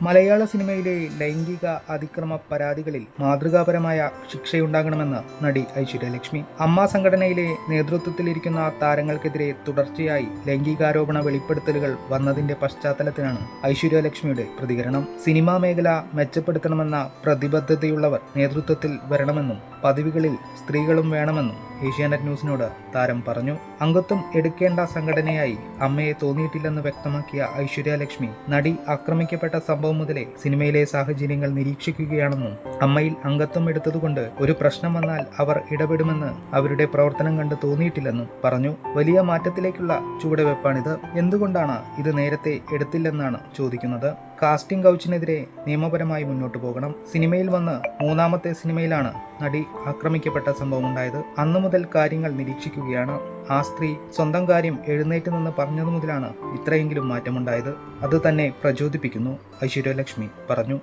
മലയാള സിനിമയിലെ ലൈംഗിക അതിക്രമ പരാതികളിൽ മാതൃകാപരമായ ശിക്ഷയുണ്ടാകണമെന്ന് നടി ഐശ്വര്യലക്ഷ്മി അമ്മ സംഘടനയിലെ നേതൃത്വത്തിലിരിക്കുന്ന താരങ്ങൾക്കെതിരെ തുടർച്ചയായി ലൈംഗികാരോപണ വെളിപ്പെടുത്തലുകൾ വന്നതിന്റെ പശ്ചാത്തലത്തിലാണ് ഐശ്വര്യലക്ഷ്മിയുടെ പ്രതികരണം. സിനിമാ മേഖല മെച്ചപ്പെടുത്തണമെന്ന പ്രതിബദ്ധതയുള്ളവർ നേതൃത്വത്തിൽ വരണമെന്നും പദവികളിൽ സ്ത്രീകളും വേണമെന്നും ഏഷ്യാനെറ്റ് ന്യൂസിനോട് താരം പറഞ്ഞു. അംഗത്വം എടുക്കേണ്ട സംഘടനയായി അമ്മയെ തോന്നിയിട്ടില്ലെന്ന് വ്യക്തമാക്കിയ ഐശ്വര്യ ലക്ഷ്മി നടി ആക്രമിക്കപ്പെട്ട സംഭവം മുതലേ സിനിമയിലെ സാഹചര്യങ്ങൾ നിരീക്ഷിക്കുകയാണെന്നും അമ്മയിൽ അംഗത്വം എടുത്തതുകൊണ്ട് ഒരു പ്രശ്നം വന്നാൽ അവർ ഇടപെടുമെന്ന് അവരുടെ പ്രവർത്തനം കണ്ട് തോന്നിയിട്ടില്ലെന്നും പറഞ്ഞു. വലിയ മാറ്റത്തിലേക്കുള്ള ചുവടുവെപ്പാണിത്. എന്തുകൊണ്ടാണ് ഇത് നേരത്തെ എടുത്തില്ലെന്നാണ് ചോദിക്കുന്നത്. കാസ്റ്റിംഗ് കൗച്ചിനെതിരെ നിയമപരമായി മുന്നോട്ട് പോകണം. സിനിമയിൽ വന്ന് മൂന്നാമത്തെ സിനിമയിലാണ് നടി ആക്രമിക്കപ്പെട്ട സംഭവം ഉണ്ടായത് അന്നു മുതൽ കാര്യങ്ങൾ നിരീക്ഷിക്കുകയാണ്. ആ സ്ത്രീ സ്വന്തം കാര്യം എഴുന്നേറ്റ് നിന്ന് പറഞ്ഞതു മുതലാണ് ഇത്രയെങ്കിലും മാറ്റമുണ്ടായത്. അത് തന്നെ പ്രചോദിപ്പിക്കുന്നു. ഐശ്വര്യലക്ഷ്മി പറഞ്ഞു.